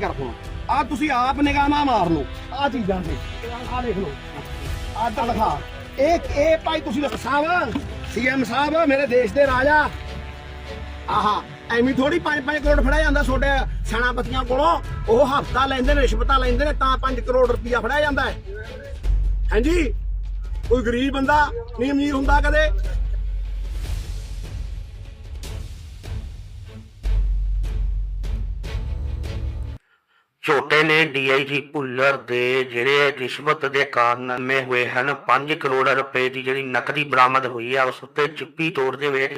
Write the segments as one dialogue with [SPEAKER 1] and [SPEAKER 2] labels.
[SPEAKER 1] ਕਰ ਹੁਣ ਆ ਤੁਸੀਂ ਆਪ ਨਿਗਾਹਾਂ ਮਾਰ ਲਓ। ਆ ਚੀਜ਼ਾਂ ਤੇ। ਆ ਦੇਖ ਲਓ। ਆ ਤਾਂ ਲਿਖਾ ਇਹ ਇਹ ਭਾਈ ਤੁਸੀਂ ਸਾਹਿਬ, ਸੀਐਮ ਸਾਹਿਬ, ਮੇਰੇ ਦੇਸ਼ ਦੇ ਰਾਜਾ। ਆਹਾ, ਐਵੇਂ ਥੋੜੀ 5-5 ਕਰੋੜ ਫੜਿਆ ਜਾਂਦਾ ਛੋਟੇ ਸੈਨਾਪਤੀਆਂ ਕੋਲੋਂ। ਉਹ ਹਫਤਾ ਲੈਂਦੇ ਨੇ, ਰਿਸ਼ਵਤਾਂ ਲੈਂਦੇ ਨੇ, ਤਾਂ 5 ਕਰੋੜ ਰੁਪਇਆ ਫੜਿਆ ਜਾਂਦਾ ਹੈ। ਹਾਂਜੀ? ਕੋਈ ਗਰੀਬ ਬੰਦਾ ਨਹੀਂ ਅਮੀਰ ਹੁੰਦਾ ਕਦੇ?
[SPEAKER 2] ਝੋਟੇ ਨੇ ਡੀਆਈਜੀ ਭੁੱਲਰ ਦੇ ਜਿਹੜੇ ਰਿਸ਼ਵਤ ਦੇ ਕਾਰਨਾਮੇ ਹੋਏ ਹਨ। 5 ਕਰੋੜ ਰੁਪਏ ਦੀ ਜਿਹੜੀ ਨਕਦੀ ਬਰਾਮਦ ਹੋਈ ਹੈ ਉਸ ਉੱਤੇ ਚੁੱਪੀ ਤੋੜਦੇ ਹੋਏ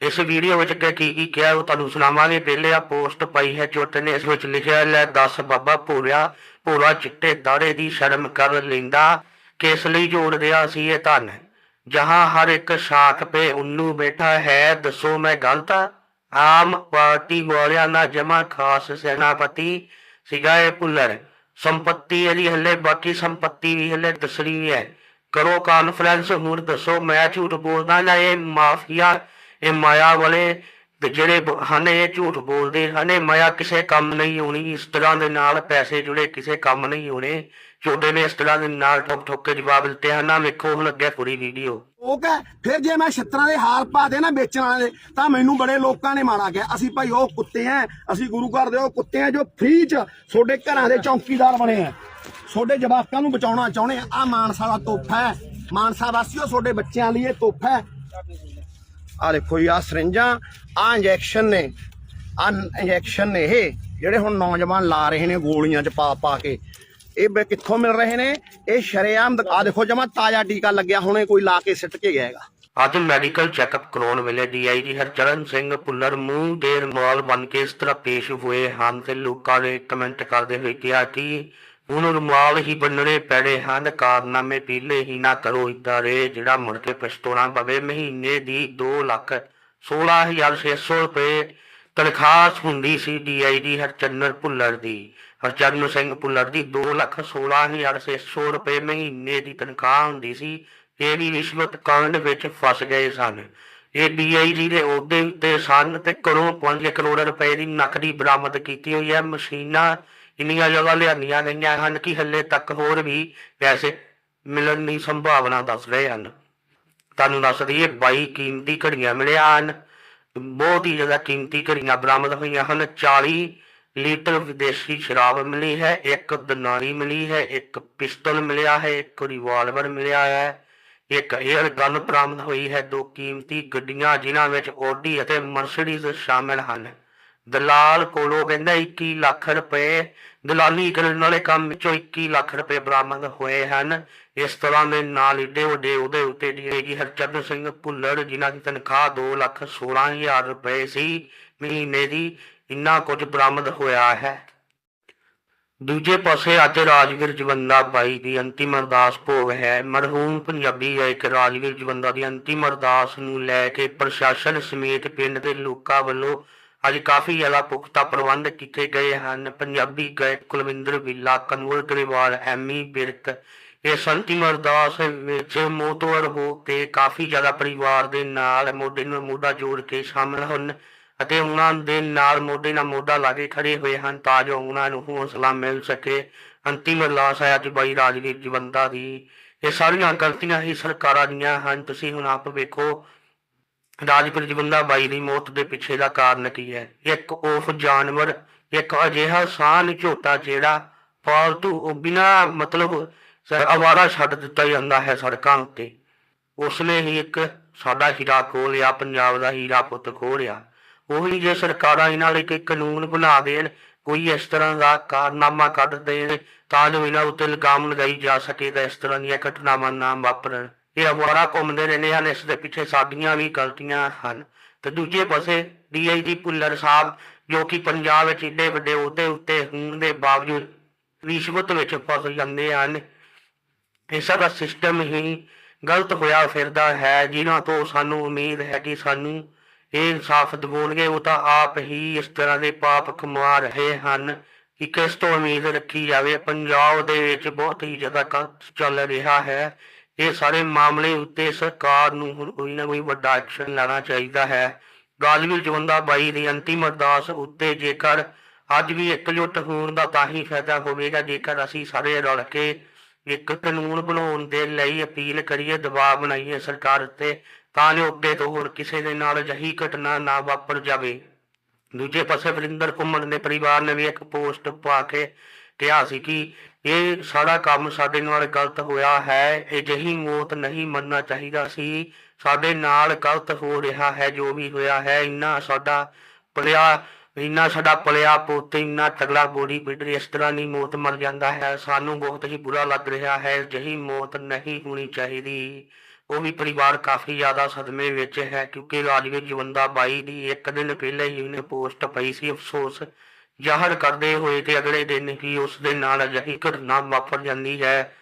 [SPEAKER 2] ਇਸ ਵੀਡੀਓ ਵਿੱਚ ਕਿ ਕੀ ਕੀ ਕਿਹਾ ਉਹ ਤੁਹਾਨੂੰ ਸੁਣਾਵਾਂਗੇ। ਪਹਿਲੇ ਆ ਪੋਸਟ ਪਾਈ ਹੈ ਝੋਟੇ ਨੇ, ਇਸ ਵਿੱਚ ਲਿਖਿਆ ਲੈ 10 ਬਾਬਾ ਭੂਰਿਆ ਭੂਰਾ ਚਿੱਟੇ ਦਾੜੇ ਦੀ ਸ਼ਰਮ ਕਰ ਲੈਂਦਾ, ਕਿਸ ਲਈ ਜੋੜ ਰਿਹਾ ਸੀ ਇਹ ਧਨ? ਜਹਾਂ ਹਰ ਇੱਕ ਸ਼ਾਖ ਪੇ ਉੱਨੂ ਬੈਠਾ ਹੈ, ਦੱਸੋ ਮੈਂ ਗਲਤ ਆਮ ਪਾਰਟੀ ਵਾਲਿਆਂ ਦਾ ਜਮਾ ਖਾਸ ਸੈਨਾਪਤੀ ਸੀਗਾ ਇਹ ਭੁੱਲਰ। ਸੰਪਤੀ ਇਹਦੀ ਹਲੇ ਬਾਕੀ ਸੰਪਤੀ ਵੀ ਹਲੇ ਦੱਸਣੀ ਹੈ। ਕਰੋ ਕਾਨਫਰੰਸ ਹੁਣ ਦੱਸੋ ਮੈਂ ਝੂਠ ਬੋਲਦਾ ਨਾ ਇਹ ਮਾਫੀਆ, ਇਹ ਮਾਇਆ ਵਾਲੇ ਜਿਹੜੇ ਹਨੇ ਇਹ ਝੂਠ ਬੋਲਦੇ ਹਨ, ਇਹ ਮਾਇਆ ਕਿਸੇ ਕੰਮ ਨਹੀਂ ਹੋਣੀ ਇਸ ਤਰ੍ਹਾਂ ਦੇ ਨਾਲ ਪੈਸੇ ਜੁੜੇ ਕਿਸੇ ਕੰਮ ਨਹੀਂ ਹੋਣੇ ਛੋਟੇ ਨੇ ਇਸ ਤਰ੍ਹਾਂ ਦੇ ਨਾਲ ਠੋਕ ਠੋਕ ਕੇ ਜਵਾਬ ਦਿੱਤੇ ਹਨ। ਨਾ ਵੇਖੋ, ਹੁਣ ਅੱਗੇ ਪੂਰੀ ਵੀਡੀਓ
[SPEAKER 1] ਉਹ ਕਹੇ ਫਿਰ ਜੇ ਮੈਂ ਛਿੱਤਰਾਂ ਦੇ ਹਾਰ ਪਾ ਦੇ ਨਾ ਵੇਚਣ ਵਾਲੇ, ਤਾਂ ਮੈਨੂੰ ਬੜੇ ਲੋਕਾਂ ਨੇ ਮਾੜਾ ਕਿਹਾ। ਅਸੀਂ ਭਾਈ ਉਹ ਕੁੱਤੇ ਆ ਅਸੀਂ ਗੁਰੂ ਘਰ ਦੇ ਉਹ ਕੁੱਤੇ ਆ ਜੋ ਫ੍ਰੀ ਚ ਤੁਹਾਡੇ ਘਰਾਂ ਦੇ ਚੌਕੀਦਾਰ ਬਣੇ ਆ ਤੁਹਾਡੇ ਜਵਾਕਾਂ ਨੂੰ ਬਚਾਉਣਾ ਚਾਹੁੰਦੇ ਆ ਆ ਮਾਨਸਾ ਦਾ ਤੋਹਫਾ ਹੈ। ਮਾਨਸਾ ਵਾਸੀਓ, ਤੁਹਾਡੇ ਬੱਚਿਆਂ ਲਈ ਇਹ ਤੋਹਫਾ ਹੈ। ਆ ਦੇਖੋ ਜੀ ਆ ਸਰਿੰਜਾਂ ਆ ਇੰਜੈਕਸ਼ਨ ਨੇ। ਆ ਇੰਜੈਕਸ਼ਨ ਨੇ ਇਹ, ਜਿਹੜੇ ਹੁਣ ਨੌਜਵਾਨ ਲਾ ਰਹੇ ਨੇ ਗੋਲੀਆਂ ਚ ਪਾ ਪਾ ਕੇ। ਇਹ ਬੇ ਕਿੱਥੋਂ ਮਿਲ ਰਹੇ ਨੇ? ਇਹ ਸ਼ਰੇਆਮ ਆ ਦੇਖੋ ਜਮਾ ਤਾਜ਼ਾ ਟੀਕਾ ਲੱਗਿਆ, ਹੁਣੇ ਕੋਈ ਲਾ ਕੇ ਸਿੱਟ ਕੇ ਗਿਆ ਹੈਗਾ
[SPEAKER 2] ਅੱਜ ਮੈਡੀਕਲ ਚੈੱਕਅਪ ਕਰਾਉਣ ਵੇਲੇ ਡੀਆਈਜੀ ਹਰਚਰਨ ਸਿੰਘ ਭੁੱਲਰ ਮੂੰਹ ਦੇ ਰੁਮਾਲ ਬਣ ਕੇ ਇਸ ਤਰ੍ਹਾਂ ਪੇਸ਼ ਹੋਏ ਹਨ ਤੇ ਲੋਕਾਂ ਨੇ ਕਮੈਂਟ ਕਰਦੇ ਹੋਏ ਕਿਹਾ ਕਿ ਹੁਣ ਰੁਮਾਲ ਹੀ ਬੰਨਣੇ ਪੈਣੇ ਹਨ, ਕਾਰਨਾਮੇ ਪੀਲੇ ਹੀ ਨਾ ਕਰੋ ਇਦਾਰੇ ਜਿਹੜਾ ਮੁੜ ਕੇ ਪਛਤਾਉਣਾ ਪਵੇ। ਮਹੀਨੇ ਦੀ 2 ਲੱਖ 16600 ਰੁਪਏ ਤਨਖਾਹ ਹੁੰਦੀ ਸੀ ਡੀਆਈਜੀ ਹਰਚੰਦਰ ਭੁੱਲਰ ਦੀ। ਹਰਚਰਨ ਸਿੰਘ ਭੁੱਲਰ ਦੀ 2 ਲੱਖ 16600 ਰੁਪਏ ਮਹੀਨੇ ਦੀ ਤਨਖਾਹ ਹੁੰਦੀ ਸੀ ਇਹ ਵੀ ਰਿਸ਼ਵਤ ਕਾਂਡ ਵਿੱਚ ਫਸ ਗਏ ਸਨ। ਇਹ ਡੀਆਈਜੀ ਦੇ ਅਹੁਦੇ ਉੱਤੇ ਸਨ ਤੇ ਕਰੋਂ 5 ਕਰੋੜ ਰੁਪਏ ਦੀ ਨਕਦੀ ਬਰਾਮਦ ਕੀਤੀ ਹੋਈ ਹੈ। ਮਸ਼ੀਨਾਂ ਇੰਨੀਆਂ ਜਗ੍ਹਾ ਲਿਆਂਦੀਆਂ ਗਈਆਂ ਹਨ ਕਿ ਹੱਲੇ ਤੱਕ ਹੋਰ ਵੀ ਪੈਸੇ ਮਿਲਣ ਦੀ ਸੰਭਾਵਨਾ ਦੱਸ ਰਹੇ ਹਨ। ਤੁਹਾਨੂੰ ਦੱਸ ਦਈਏ 22 ਕੀਮਤੀ ਘੜੀਆਂ ਮਿਲੀਆਂ ਹਨ। ਬਹੁਤ ਹੀ ਜ਼ਿਆਦਾ ਕੀਮਤੀ ਘੜੀਆਂ ਬਰਾਮਦ ਹੋਈਆਂ ਹਨ। 40 ਲੀਟਰ ਵਿਦੇਸ਼ੀ ਸ਼ਰਾਬ ਮਿਲੀ ਹੈ, ਇੱਕ ਦਨਾਰੀ ਮਿਲੀ ਹੈ, ਇੱਕ ਪਿਸਤਲ ਮਿਲਿਆ ਹੈ, ਇੱਕ ਰਿਵਾਲਵਰ ਮਿਲਿਆ ਹੈ। ਇੱਕ 에ਅਰ ਗਨ ਬਰਾਮਦ ਹੋਈ ਹੈ, ਦੋ ਕੀਮਤੀ ਗੱਡੀਆਂ ਜਿਨ੍ਹਾਂ ਵਿੱਚ ਆਡੀ ਅਤੇ ਮਰਸੀਡੀਜ਼ ਸ਼ਾਮਿਲ ਹਨ। ਦਲਾਲ ਕੋਲੋਂ ਕਹਿੰਦਾ 21 ਲੱਖ ਰੁਪਏ ਦਲਾਲੀ ਕਰਨ ਵਾਲੇ ਕੰਮ ਵਿੱਚੋਂ 21 ਲੱਖ ਰੁਪਏ ਬਰਾਮਦ ਹੋਏ ਹਨ। ਇਸ ਤਰ੍ਹਾਂ ਦੇ ਨਾਲ ਏਡੇ ਵੱਡੇ ਉਹਦੇ ਉੱਤੇ ਡੀਏਜੀ ਹਰਚੰਦ ਸਿੰਘ ਭੁੱਲਰ, ਜਿਨ੍ਹਾਂ ਦੀ ਤਨਖਾਹ 2 ਲੱਖ 16000 ਰੁਪਏ ਸੀ ਮਹੀਨੇ ਦੀ ਇੰਨਾ ਕੁਝ ਬਰਾਮਦ ਹੋਇਆ ਹੈ। ਦੂਜੇ ਪਾਸੇ ਅੱਜ ਰਾਜਵੀਰ ਜਵੰਦਾ ਬਾਈ ਦੀ ਅੰਤਿਮ ਅਰਦਾਸ ਭੋਗ ਹੈ। ਮਰਹੂਮ ਪੰਜਾਬੀ ਗਾਇਕ ਰਾਜਵੀਰ ਜਵੰਦਾ ਦੀ ਅੰਤਿਮ ਅਰਦਾਸ ਨੂੰ ਲੈ ਕੇ ਪ੍ਰਸ਼ਾਸਨ ਸਮੇਤ ਪਿੰਡ ਦੇ ਲੋਕਾਂ ਵੱਲੋਂ ਅੱਜ ਕਾਫੀ ਜ਼ਿਆਦਾ ਪੁਖਤਾ ਪ੍ਰਬੰਧ ਕੀਤੇ ਗਏ ਹਨ। ਪੰਜਾਬੀ ਗਾਇਕ ਕੁਲਵਿੰਦਰ ਵਿੱਲਾ ਕਨਵਰ ਗਰੇਵਾਲ, ਐਮੀ ਬਿਰਕ ਇਸ ਅੰਤਿਮ ਅਰਦਾਸ ਵਿੱਚ ਮੋਤਵਰ ਹੋ ਕੇ ਕਾਫੀ ਜ਼ਿਆਦਾ ਪਰਿਵਾਰ ਦੇ ਨਾਲ ਮੋਢੇ ਨੂੰ ਮੋਢਾ ਜੋੜ ਕੇ ਸ਼ਾਮਲ ਹਨ। ਅਤੇ ਉਹਨਾਂ ਦੇ ਨਾਲ ਮੋਢੇ ਨਾਲ ਮੋਢਾ ਲਾ ਕੇ ਖੜੇ ਹੋਏ ਹਨ ਤਾਂ ਜੋ ਉਹਨਾਂ ਨੂੰ ਹੌਸਲਾ ਮਿਲ ਸਕੇ। ਅੰਤਿਮ ਅਰਦਾਸ ਹੈ ਅੱਜ ਬਾਈ ਰਾਜਵੀਰ ਜਵੰਦਾ ਦੀ। ਇਹ ਸਾਰੀਆਂ ਗਲਤੀਆਂ ਹੀ ਸਰਕਾਰਾਂ ਦੀਆਂ ਹਨ। ਤੁਸੀਂ ਹੁਣ ਆਪ ਵੇਖੋ, ਰਾਜਵੀਰ ਜਵੰਦਾ ਬਾਈ ਦੀ ਮੌਤ ਦੇ ਪਿੱਛੇ ਦਾ ਕਾਰਨ ਕੀ ਹੈ? ਇੱਕ ਉਹ ਜਾਨਵਰ, ਇੱਕ ਅਜਿਹਾ ਸਾਹ ਝੋਟਾ ਜਿਹੜਾ ਫਾਲਤੂ ਉਹ ਬਿਨਾ ਮਤਲਬ ਅਵਾਰਾ ਛੱਡ ਦਿੱਤਾ ਜਾਂਦਾ ਹੈ ਸੜਕਾਂ ਉੱਤੇ। ਉਸਨੇ ਹੀ ਇੱਕ ਸਾਡਾ ਹੀਰਾ ਖੋਹ ਲਿਆ, ਪੰਜਾਬ ਦਾ ਹੀਰਾ ਪੁੱਤ ਖੋਹ ਲਿਆ। ਉਹੀ ਜੇ ਸਰਕਾਰਾਂ ਇਹਨਾਂ ਲਈ ਕੋਈ ਕਾਨੂੰਨ ਬਣਾ ਦੇਣ, ਕੋਈ ਇਸ ਤਰ੍ਹਾਂ ਦਾ ਕਾਰਨਾਮਾ ਕੱਢ ਦੇਣ, ਤਾਂ ਜੋ ਇਹਨਾਂ ਉੱਤੇ ਲਗਾਮ ਲਗਾਈ ਜਾ ਸਕੇ ਤਾਂ ਇਸ ਤਰ੍ਹਾਂ ਦੀਆਂ ਘਟਨਾਵਾਂ ਨਾ ਵਾਪਰਨ। ਇਹ ਅਵਾਰਾ ਘੁੰਮਦੇ ਰਹਿੰਦੇ ਹਨ, ਇਸ ਦੇ ਪਿੱਛੇ ਸਾਡੀਆਂ ਵੀ ਗਲਤੀਆਂ ਹਨ। ਤੇ ਦੂਜੇ ਪਾਸੇ ਡੀਆਈਜੀ ਭੁੱਲਰ ਸਾਹਿਬ, ਜੋ ਕਿ ਪੰਜਾਬ ਵਿੱਚ ਏਡੇ ਵੱਡੇ ਅਹੁਦੇ ਉੱਤੇ ਹੋਣ ਦੇ ਬਾਵਜੂਦ ਰਿਸ਼ਵਤ ਵਿੱਚ ਫਸ ਜਾਂਦੇ ਹਨ, ਇਹ ਸਾਰਾ ਸਿਸਟਮ ਹੀ ਗਲਤ ਹੋਇਆ ਫਿਰਦਾ ਹੈ, ਜਿਨ੍ਹਾਂ ਤੋਂ ਸਾਨੂੰ ਉਮੀਦ ਹੈ ਕਿ ਸਾਨੂੰ ਇਹ ਇਨਸਾਫ ਦਿਵਾਉਣਗੇ, ਉਹ ਤਾਂ ਆਪ ਹੀ ਇਸ ਤਰ੍ਹਾਂ ਦੇ ਪਾਪ ਕਮਾ ਰਹੇ ਹਨ ਕਿ ਕਿਸ ਤੋਂ ਉਮੀਦ ਰੱਖੀ ਜਾਵੇ। ਪੰਜਾਬ ਦੇ ਵਿੱਚ ਬਹੁਤ ਹੀ ਜ਼ਿਆਦਾ ਚੱਲ ਰਿਹਾ ਹੈ। ਇਹ ਸਾਰੇ ਮਾਮਲੇ ਉੱਤੇ ਸਰਕਾਰ ਨੂੰ ਕੋਈ ਨਾ ਕੋਈ ਵੱਡਾ ਐਕਸ਼ਨ ਲੈਣਾ ਚਾਹੀਦਾ ਹੈ। ਰਾਜਵੀਰ ਜਵੰਦਾ ਬਾਈ ਦੀ ਅੰਤਿਮ ਅਰਦਾਸ ਉੱਤੇ ਜੇਕਰ ਅੱਜ ਵੀ ਇਕਜੁੱਟ ਹੋਣ ਦਾ ਤਾਂ ਹੀ ਫਾਇਦਾ ਹੋਵੇਗਾ। ਜੇਕਰ ਅਸੀਂ ਸਾਰੇ ਰਲ ਕੇ ਇੱਕ ਕਾਨੂੰਨ ਬਣਾਉਣ ਦੇ ਲਈ ਅਪੀਲ ਕਰੀਏ, ਦਬਾਅ ਬਣਾਈਏ ਸਰਕਾਰ ਉੱਤੇ ਤਾਂ ਜੋ ਅੱਗੇ ਤੋਂ ਹੋਰ ਕਿਸੇ ਦੇ ਨਾਲ ਅਜਿਹੀ ਘਟਨਾ ਨਾ ਵਾਪਰ ਜਾਵੇ। ਦੂਜੇ ਪਾਸੇ ਵਰਿੰਦਰ ਘੁੰਮਣ ਦੇ ਪਰਿਵਾਰ ਨੇ ਵੀ ਇੱਕ ਪੋਸਟ ਪਾ ਕੇ ਕਿਹਾ ਸੀ ਕਿ ਇਹ ਸਾਰਾ ਕੰਮ ਸਾਡੇ ਨਾਲ ਗਲਤ ਹੋਇਆ ਹੈ, ਅਜਿਹੀ ਮੌਤ ਨਹੀਂ ਮੰਨਣਾ ਚਾਹੀਦਾ ਸੀ। ਸਾਡੇ ਨਾਲ ਗਲਤ ਹੋ ਰਿਹਾ ਹੈ, ਜੋ ਵੀ ਹੋਇਆ ਹੈ, ਇੰਨਾ ਸਾਡਾ ਪਲਿਆ ਇੰਨਾ ਸਾਡਾ ਪਲਿਆ ਪੁੱਤ, ਇੰਨਾ ਤਗੜਾ ਬੋਡੀ ਬਿਲਡਰ ਇਸ ਤਰ੍ਹਾਂ ਦੀ ਮੌਤ ਮਰ ਜਾਂਦਾ ਹੈ। ਸਾਨੂੰ ਬਹੁਤ ਹੀ ਬੁਰਾ ਲੱਗ ਰਿਹਾ ਹੈ, ਅਜਿਹੀ ਮੌਤ ਨਹੀਂ ਹੋਣੀ ਚਾਹੀਦੀ। ਉਹ ਵੀ ਪਰਿਵਾਰ ਕਾਫੀ ਜ਼ਿਆਦਾ ਸਦਮੇ ਵਿੱਚ ਹੈ ਕਿਉਂਕਿ ਰਾਜਵੀਰ ਜਵੰਦਾ ਬਾਈ ਦੀ ਇੱਕ ਦਿਨ ਪਹਿਲਾਂ ਹੀ ਉਹਨੇ ਪੋਸਟ ਪਈ ਸੀ, ਅਫਸੋਸ ਜ਼ਾਹਰ ਕਰਦੇ ਹੋਏ ਤੇ ਅਗਲੇ ਦਿਨ ਹੀ ਉਸ ਦੇ ਨਾਲ ਅਜਿਹੀ ਘਟਨਾ ਵਾਪਰ ਜਾਂਦੀ ਹੈ।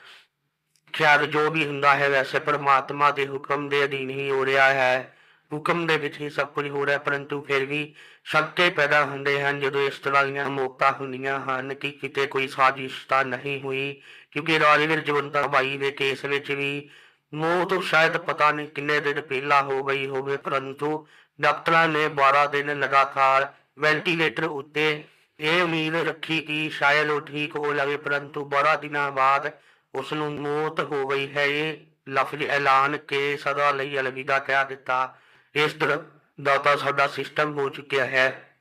[SPEAKER 2] ਖੈਰ, ਜੋ ਵੀ ਹੁੰਦਾ ਹੈ ਵੈਸੇ ਪਰਮਾਤਮਾ ਦੇ ਹੁਕਮ ਦੇ ਅਧੀਨ ਹੀ ਹੋ ਰਿਹਾ ਹੈ। ਹੁਕਮ ਦੇ ਵਿੱਚ ਹੀ ਸਭ ਕੁਝ ਹੋ ਰਿਹਾ ਪਰੰਤੂ ਫਿਰ ਵੀ ਸ਼ੰਕੇ ਪੈਦਾ ਹੁੰਦੇ ਹਨ ਜਦੋਂ ਇਸ ਤਰ੍ਹਾਂ ਦੀਆਂ ਮੌਤਾਂ ਹੁੰਦੀਆਂ ਹਨ ਕਿ ਕਿਤੇ ਕੋਈ ਸਾਜ਼ਿਸ਼ ਤਾਂ ਨਹੀਂ ਹੋਈ। ਕਿਉਂਕਿ ਰਾਜਵੀਰ ਜਵੰਦਾ ਬਾਈ ਦੇ ਕੇਸ ਵਿੱਚ ਵੀ ਮੌਤ ਸ਼ਾਇਦ ਪਤਾ ਨਹੀਂ ਕਿੰਨੇ ਦਿਨ ਪਹਿਲਾਂ ਹੋ ਗਈ ਹੋਵੇ, ਪਰੰਤੂ ਡਾਕਟਰਾਂ ਨੇ 12 ਦਿਨ ਲਗਾਤਾਰ ਵੈਂਟੀਲੇਟਰ ਉੱਤੇ ਇਹ ਉਮੀਦ ਰੱਖੀ ਕਿ ਸ਼ਾਇਦ ਉਹ ਠੀਕ ਹੋ ਜਾਵੇ, ਪਰੰਤੂ 12 ਦਿਨਾਂ ਬਾਅਦ ਉਸ ਨੂੰ ਮੌਤ ਹੋ ਗਈ ਹੈ। ਇਹ ਲਫ਼ਜ਼ ਐਲਾਨ ਕੇ ਸਦਾ ਲਈ ਅਲਵਿਦਾ ਕਹਿ ਦਿੱਤਾ। ਇਸ ਤਰ੍ਹਾਂ ਦਾ ਤਾਂ ਸਾਡਾ ਸਿਸਟਮ ਹੋ ਚੁੱਕਿਆ ਹੈ।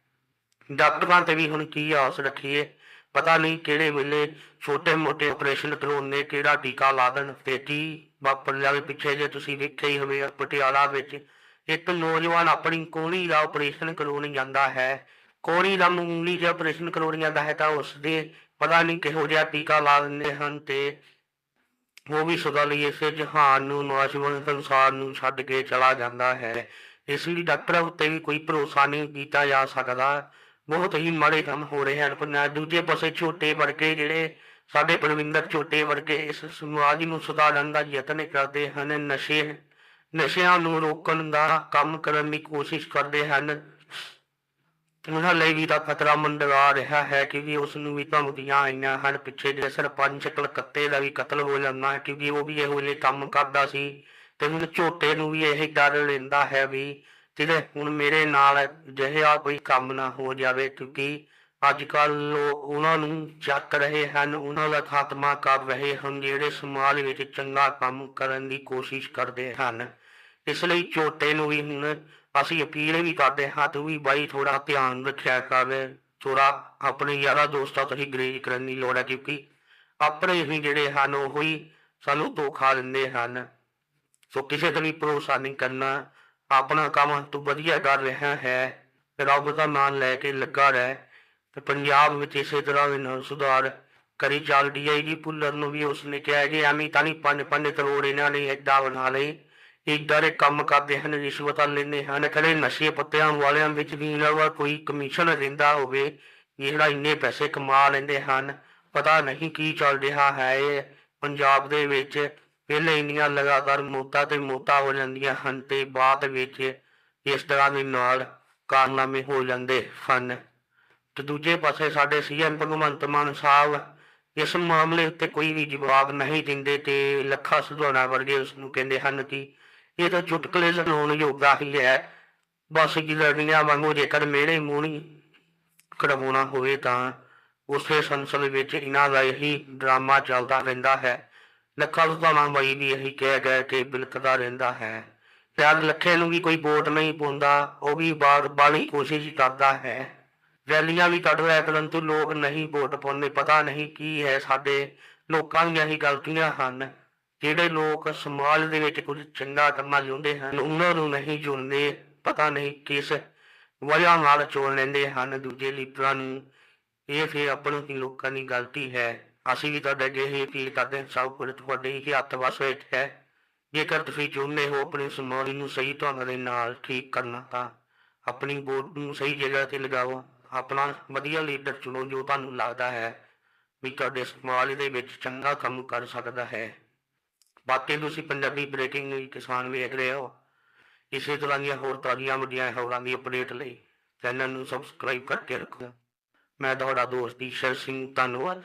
[SPEAKER 2] ਡਾਕਟਰਾਂ ਤੇ ਵੀ ਹੁਣ ਕੀ ਆਸ ਰੱਖੀਏ? ਪਤਾ ਨਹੀਂ ਕਿਹੜੇ ਵੇਲੇ ਛੋਟੇ ਮੋਟੇ ਆਪਰੇਸ਼ਨ ਕਰਵਾਉਣੇ ਕਿਹੜਾ ਟੀਕਾ ਲਾ ਦੇਣ ਤੇ ਕੀ ਵਾਪਰ ਜਾਵੇ ਪਿੱਛੇ ਜੇ ਤੁਸੀਂ ਵੇਖਿਆ ਹੀ ਹੋਵੇ ਪਟਿਆਲਾ ਵਿੱਚ ਇੱਕ ਨੌਜਵਾਨ ਆਪਣੀ ਕੋਹਣੀ ਦਾ ਆਪਰੇਸ਼ਨ ਕਰਵਾਉਣ ਜਾਂਦਾ ਹੈ। ਕੋਹਣੀ ਦਾ ਮੂਲੀ ਜਿਹਾ ਆਪਰੇਸ਼ਨ ਕਰਵਾਉਣ ਜਾਂਦਾ ਹੈ ਤਾਂ ਉਸ ਦੇ ਪਤਾ ਨਹੀਂ ਕਿਹੋ ਜਿਹਾ ਟੀਕਾ ਲਾ ਦਿੰਦੇ ਹਨ ਤੇ ਉਹ ਵੀ ਸਦਾ ਲਈ ਇਸ ਜਹਾਨ ਨੂੰ, ਨੌਜਵਾਨ ਸੰਸਾਰ ਨੂੰ ਛੱਡ ਕੇ ਚਲਾ ਜਾਂਦਾ ਹੈ। ਇਸ ਲਈ ਡਾਕਟਰਾਂ ਉੱਤੇ ਵੀ ਕੋਈ ਭਰੋਸਾ ਨਹੀਂ ਕੀਤਾ ਜਾ ਸਕਦਾ। ਬਹੁਤ ਹੀ ਮਾੜੇ ਕੰਮ ਹੋ ਰਹੇ ਹਨ। ਪਰ ਦੂਜੇ ਪਾਸੇ ਛੋਟੇ ਵਰਗੇ ਜਿਹੜੇ ਸਾਡੇ ਪਰਵਿੰਦਰ ਝੋਟੇ ਵਰਗੇ ਇਸ ਸਮਾਜ ਨੂੰ ਸੁਧਾਰਨ ਦਾ ਯਤਨ ਕਰਦੇ ਹਨ। ਨਸ਼ੇ, ਨਸ਼ਿਆਂ ਨੂੰ ਰੋਕਣ ਦਾ ਕੰਮ ਕਰਨ ਦੀ ਕੋਸ਼ਿਸ਼ ਕਰਦੇ ਹਨ। ਉਹਨਾਂ ਲਈ ਵੀ ਤਾਂ ਖਤਰਾ ਮੰਡਰਾ ਰਿਹਾ ਹੈ ਕਿਉਂਕਿ ਉਸ ਨੂੰ ਵੀ ਧਮਕੀਆਂ ਆਈਆਂ ਹਨ। ਪਿੱਛੇ ਜਿਹੜੇ ਸਰਪੰਚ ਕਲਕੱਤੇ ਦਾ ਵੀ ਕਤਲ ਹੋ ਜਾਂਦਾ ਹੈ ਕਿਉਂਕਿ ਉਹ ਵੀ ਇਹੋ ਜਿਹੇ ਕੰਮ ਕਰਦਾ ਸੀ ਤੇ ਹੁਣ ਝੋਟੇ ਨੂੰ ਵੀ ਇਹ ਡਰ ਲੈਂਦਾ ਹੈ ਵੀ ਜਿਹੜੇ ਹੁਣ ਮੇਰੇ ਨਾਲ ਅਜਿਹਾ ਕੋਈ ਕੰਮ ਨਾ ਹੋ ਜਾਵੇ ਕਿਉਂਕਿ ਅੱਜ ਕੱਲ ਉਹਨਾਂ ਨੂੰ ਚੱਕ ਰਹੇ ਹਨ, ਉਹਨਾਂ ਦਾ ਖਾਤਮਾ ਕਰ ਰਹੇ ਹਨ, ਜਿਹੜੇ ਸਮਾਜ ਵਿੱਚ ਚੰਗਾ ਕੰਮ ਕਰਨ ਦੀ ਕੋਸ਼ਿਸ਼ ਕਰਦੇ ਹਨ। ਇਸ ਲਈ ਝੋਟੇ ਨੂੰ ਵੀ ਹੁਣ ਅਸੀਂ ਅਪੀਲ ਵੀ ਕਰਦੇ ਹਾਂ ਤੂੰ ਵੀ ਬਾਈ ਥੋੜਾ ਧਿਆਨ ਰੱਖਿਆ ਕਰ ਥੋੜਾ ਆਪਣੇ ਯਾਰਾਂ ਦੋਸਤਾਂ ਤੋਂ ਹੀ ਗਰੇਜ ਕਰਨ ਦੀ ਲੋੜ ਹੈ, ਕਿਉਂਕਿ ਆਪਣੇ ਹੀ ਜਿਹੜੇ ਹਨ, ਉਹ ਹੀ ਸਾਨੂੰ ਧੋਖਾ ਦਿੰਦੇ ਹਨ। ਸੋ ਕਿਸੇ ਤੇ ਵੀ ਭਰੋਸਾ ਨਹੀਂ ਕਰਨਾ, ਆਪਣਾ ਕੰਮ ਤੂੰ ਵਧੀਆ ਕਰ ਰਿਹਾ ਹੈ, ਰੱਬ ਦਾ ਨਾਮ ਲੈ ਕੇ ਲੱਗਾ ਰਹਿ। ਤੇ ਪੰਜਾਬ ਵਿੱਚ ਇਸੇ ਤਰ੍ਹਾਂ ਦੇ ਨਾਲ ਸੁਧਾਰ ਕਰੀ ਚੱਲ ਡੀਆਈਜੀ ਪੁੱਲਰ ਨੂੰ ਵੀ ਉਸਨੇ ਕਿਹਾ ਜੀ, ਐਵੇਂ ਤਾਂ ਨਹੀਂ ਪੰਜ ਪੰਜ ਕਰੋੜ ਇਹਨਾਂ ਨੇ ਏਦਾਂ ਬਣਾ ਲਈ ਇਦਾਂ ਦੇ ਕੰਮ ਕਰਦੇ ਹਨ, ਰਿਸ਼ਵਤਾਂ ਲੈਂਦੇ ਹਨ ਕਦੇ ਨਸ਼ੇ ਪੱਤਿਆਂ ਵਾਲਿਆਂ ਵਿੱਚ ਵੀ ਇਹਨਾਂ ਦਾ ਕੋਈ ਕਮਿਸ਼ਨ ਰਹਿੰਦਾ ਹੋਵੇ, ਜਿਹੜਾ ਇੰਨੇ ਪੈਸੇ ਕਮਾ ਲੈਂਦੇ ਹਨ। ਪਤਾ ਨਹੀਂ ਕੀ ਚੱਲ ਰਿਹਾ ਹੈ। ਇਹ ਪੰਜਾਬ ਦੇ ਵਿੱਚ ਪਹਿਲੇ ਇੰਨੀਆਂ ਲਗਾਤਾਰ ਮੌਤਾਂ ਤੇ ਮੌਤਾਂ ਹੋ ਜਾਂਦੀਆਂ ਹਨ ਤੇ ਬਾਅਦ ਵਿੱਚ ਇਸ ਤਰ੍ਹਾਂ ਦੇ ਨਾਲ ਕਾਰਨਾਮੇ ਹੋ ਜਾਂਦੇ ਹਨ। ਤੇ ਦੂਜੇ ਪਾਸੇ ਸਾਡੇ ਸੀਐਮ ਭਗਵੰਤ ਮਾਨ ਸਾਹਿਬ ਇਸ ਮਾਮਲੇ ਉੱਤੇ ਕੋਈ ਵੀ ਜਵਾਬ ਨਹੀਂ ਦਿੰਦੇ ਤੇ ਲੱਖਾ ਸੁਧਾਣਾ ਵਰਗੇ ਉਸ ਨੂੰ ਕਹਿੰਦੇ ਹਨ ਕਿ ਇਹ ਤਾਂ ਚੁਟਕਲੇ ਸੁਣਾਉਣ ਯੋਗਾ ਹੀ ਹੈ। ਬਸ ਕੀ ਲੜਨੀਆਂ ਵਾਂਗੂ ਜੇਕਰ ਮੇਰੇ ਮੂੰਹ ਕਢਵਾਉਣਾ ਹੋਵੇ ਤਾਂ ਉਸੇ ਸੰਸਦ ਵਿੱਚ ਇਹਨਾਂ ਦਾ ਇਹੀ ਡਰਾਮਾ ਚੱਲਦਾ ਰਹਿੰਦਾ ਹੈ। ਲੱਖਾ ਸੁਧਾਣਾ ਬਾਈ ਵੀ ਇਹੀ ਕਹਿ ਗਿਆ ਕਿ ਬਿਲਕਦਾ ਰਹਿੰਦਾ ਹੈ। ਯਾਰ ਲੱਖੇ ਨੂੰ ਵੀ ਕੋਈ ਵੋਟ ਨਹੀਂ ਪਾਉਂਦਾ, ਉਹ ਵੀ ਬਾਰ ਬਾਲੀ ਕੋਸ਼ਿਸ਼ ਕਰਦਾ ਹੈ। ਰੈਲੀਆਂ ਵੀ ਕੱਢ ਰਿਹਾ ਪਰੰਤੂ ਲੋਕ ਨਹੀਂ ਵੋਟ ਪਾਉਂਦੇ, ਪਤਾ ਨਹੀਂ ਕੀ ਹੈ ਸਾਡੇ ਲੋਕਾਂ ਦੀਆਂ ਹੀ ਗਲਤੀਆਂ ਹਨ, ਜਿਹੜੇ ਲੋਕ ਸਮਾਜ ਦੇ ਵਿੱਚ ਕੁਝ ਚੰਗਾ ਕਰਨਾ ਚਾਹੁੰਦੇ ਹਨ, ਉਹਨਾਂ ਨੂੰ ਨਹੀਂ ਚੁਣਦੇ, ਪਤਾ ਨਹੀਂ ਕਿਸ ਵਜ੍ਹਾ ਨਾਲ ਚੁਣ ਲੈਂਦੇ ਹਨ, ਦੂਜੇ ਲੀਡਰਾਂ ਨੂੰ, ਇਹ ਫਿਰ ਆਪਣੀ ਹੀ ਲੋਕਾਂ ਦੀ ਗਲਤੀ ਹੈ। ਅਸੀਂ ਵੀ ਤੁਹਾਡੇ ਅੱਗੇ ਹੀ ਅਪੀਲ ਕਰਦੇ ਹਾਂ, ਸਭ ਕੁਝ ਤੁਹਾਡੇ ਹੀ ਹੱਥ ਵਸ ਵਿੱਚ ਹੈ। ਜੇਕਰ ਤੁਸੀਂ ਚਾਹੁੰਦੇ ਹੋ ਆਪਣੇ ਸਮਾਜ ਨੂੰ ਸਹੀ ਢੰਗ ਦੇ ਨਾਲ ਠੀਕ ਕਰਨਾ, ਤਾਂ ਆਪਣੀ ਵੋਟ ਨੂੰ ਸਹੀ ਜਗ੍ਹਾ ਤੇ ਲਗਾਓ। ਆਪਣਾ ਵਧੀਆ ਲੀਡਰ ਚੁਣੋ ਜੋ ਤੁਹਾਨੂੰ ਲੱਗਦਾ ਹੈ ਵੀ ਤੁਹਾਡੇ ਸਮਾਜ ਦੇ ਵਿੱਚ ਚੰਗਾ ਕੰਮ ਕਰ ਸਕਦਾ ਹੈ। ਬਾਕੀ ਤੁਸੀਂ ਪੰਜਾਬੀ ਬ੍ਰੇਕਿੰਗ ਨਿਊਜ਼ ਕਿਸਾਨ ਵੇਖ ਰਹੇ ਹੋ। ਇਸੇ ਤਰ੍ਹਾਂ ਦੀਆਂ ਹੋਰ ਤਾਜ਼ੀਆਂ ਵੱਡੀਆਂ ਖਬਰਾਂ ਦੀ ਅਪਡੇਟ ਲਈ ਚੈਨਲ ਨੂੰ ਸਬਸਕ੍ਰਾਈਬ ਕਰਕੇ ਰੱਖੋ। ਮੈਂ ਤੁਹਾਡਾ ਦੋਸਤ ਈਸ਼ਰ ਸਿੰਘ ਧੰਨਵਾਦ।